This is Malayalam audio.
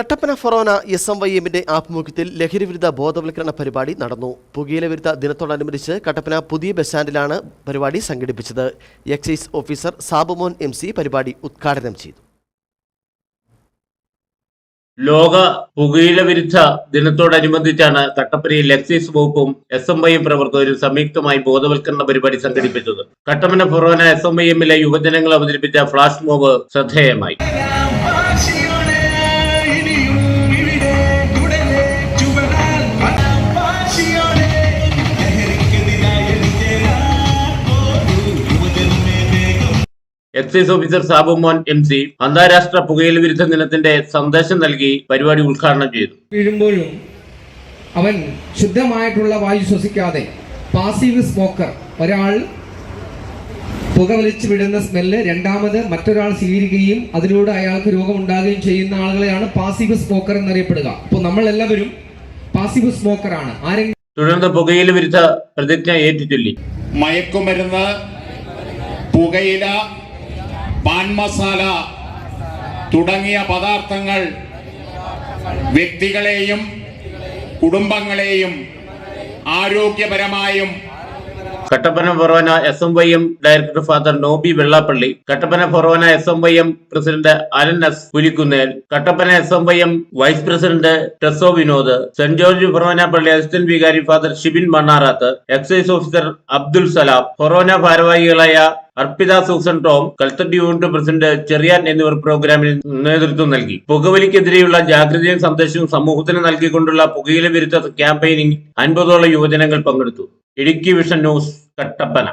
Kattappana forane S M Y എമ്മിന്റെ ആഭിമുഖ്യത്തിൽ ലഹരിവിരുദ്ധ ബോധവൽക്കരണ പരിപാടി നടന്നു. പുകയില വിരുദ്ധ ദിനത്തോടനുബന്ധിച്ച് കട്ടപ്പന പുതിയ ബസ് സ്റ്റാൻഡിലാണ് പരിപാടി സംഘടിപ്പിച്ചത്. Excise officer Sabumon M C പരിപാടി ഉദ്ഘാടനം ചെയ്തു. ലോക പുകയില വിരുദ്ധ ദിനത്തോടനുബന്ധിച്ചാണ് കട്ടപ്പനയിൽ എക്സൈസ് വകുപ്പും എസ് എം ഐ എം പ്രവർത്തകരും സംയുക്തമായി ബോധവൽക്കരണ പരിപാടി സംഘടിപ്പിച്ചത്. Kattappana forane S M I എമ്മിലെ യുവജനങ്ങൾ അവതരിപ്പിച്ച ഫ്ലാഷ് മോബ് ശ്രദ്ധേയമായി. Excise officer Sabumon M C അന്താരാഷ്ട്ര പുകയില വിരുദ്ധ ദിനത്തിന്റെ സന്ദേശം നൽകി പരിപാടി ഉദ്ഘാടനം ചെയ്തു. വീഴുമ്പോഴും അവൻ ശുദ്ധമായിട്ടുള്ള വായു ശ്വസിക്കാതെ പാസീവ് സ്മോക്കർ ഒരാൾ പുക വലിച്ചു വിടുന്ന സ്മെല്ല് രണ്ടാമത് മറ്റൊരാൾ സ്വീകരിക്കുകയും അതിലൂടെ അയാൾക്ക് രോഗമുണ്ടാകുകയും ചെയ്യുന്ന ആളുകളെയാണ് പാസീവ് സ്മോക്കർ എന്നറിയപ്പെടുക. അപ്പോൾ നമ്മൾ എല്ലാവരും പാസീവ് സ്മോക്കർ ആണ്. ആരെങ്കിലും തുടർന്ന് പുകയില വിരുദ്ധ പ്രതിജ്ഞ ഏറ്റുചൊല്ലി. മയക്കുമരുന്ന് പുകയില പാൻ മസാല തുടങ്ങിയ പദാർത്ഥങ്ങൾ വ്യക്തികളെയും കുടുംബങ്ങളെയും ആരോഗ്യപരമായും Kattappana forane S M Y M director father Noby Vellappally Kattappana forane S M Y M president Alan S Pulikkunnel Kattappana S M Y M vice president Teso Vinod saint George forane പള്ളി അസിസ്റ്റന്റ് വികാരി father Shibin Mannarath excise officer Abdul Salam forane ഭാരവാഹികളായ Arpitha Susan Tom Kalthatti unit president Cherian എന്നിവർ പ്രോഗ്രാമിന് നേതൃത്വം നൽകി. പുകവലിക്കെതിരെയുള്ള ജാഗ്രതയും സന്ദേശവും സമൂഹത്തിന് നൽകിക്കൊണ്ടുള്ള പുകയില വിരുദ്ധ ക്യാമ്പയിനിൽ അൻപതോളം യുവജനങ്ങൾ പങ്കെടുത്തു. Idukki vision news Kattappana.